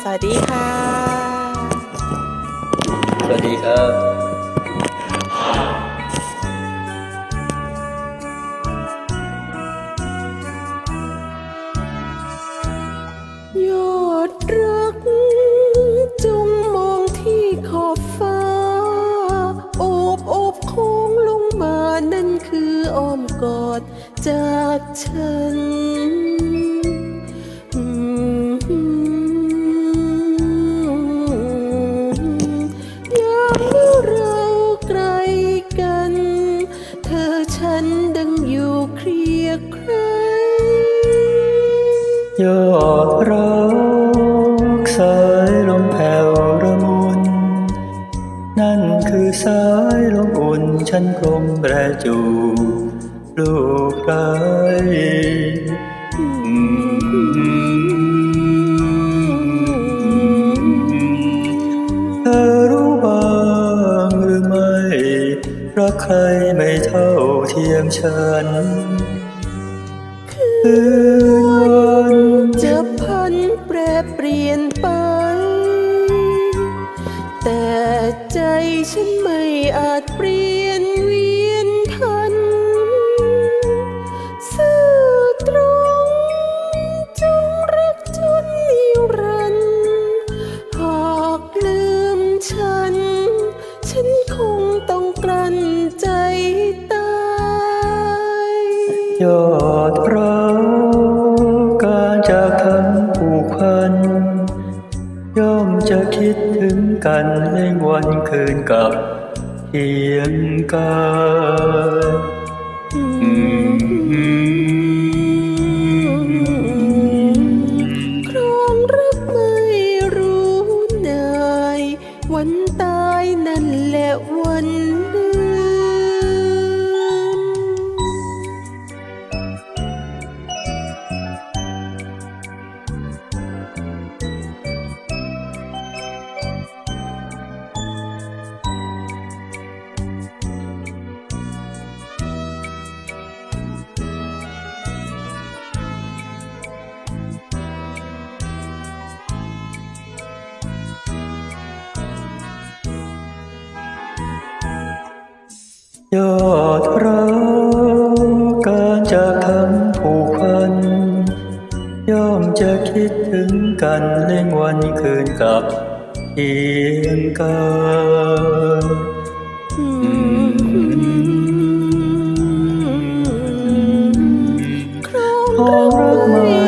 สวัสดีค่ะ สวัสดีครับยอดรักจงมองที่ขอบฟ้า โอบโอบโค้งลงมานั่นคืออ้อมกอดจากฉัน ยอดรักสายลมแผ่วระมุน นั่นคือสายลมอุ่นฉันกลมแปรจูลูกไร้เธอรู้บ้างหรือไม่รักใครไม่เท่าเทียมฉันคืนวัน ใจฉันไม่อาจเปลี่ยนเวียนทัน ซื่อตรงจงรักจนนิรันดร์หากลืมฉัน ฉันคงต้องกลั้นใจตายยอดรัก คิดถึงกันในวันคืนกับเพียงกายครองรักไม่รู้นาย วันตายนั่นแหละวัน ยอดรักการจากทำผูกพัน ย่อมจะคิดถึงกันในวันคืนกับเพียงกายครองของรักไม่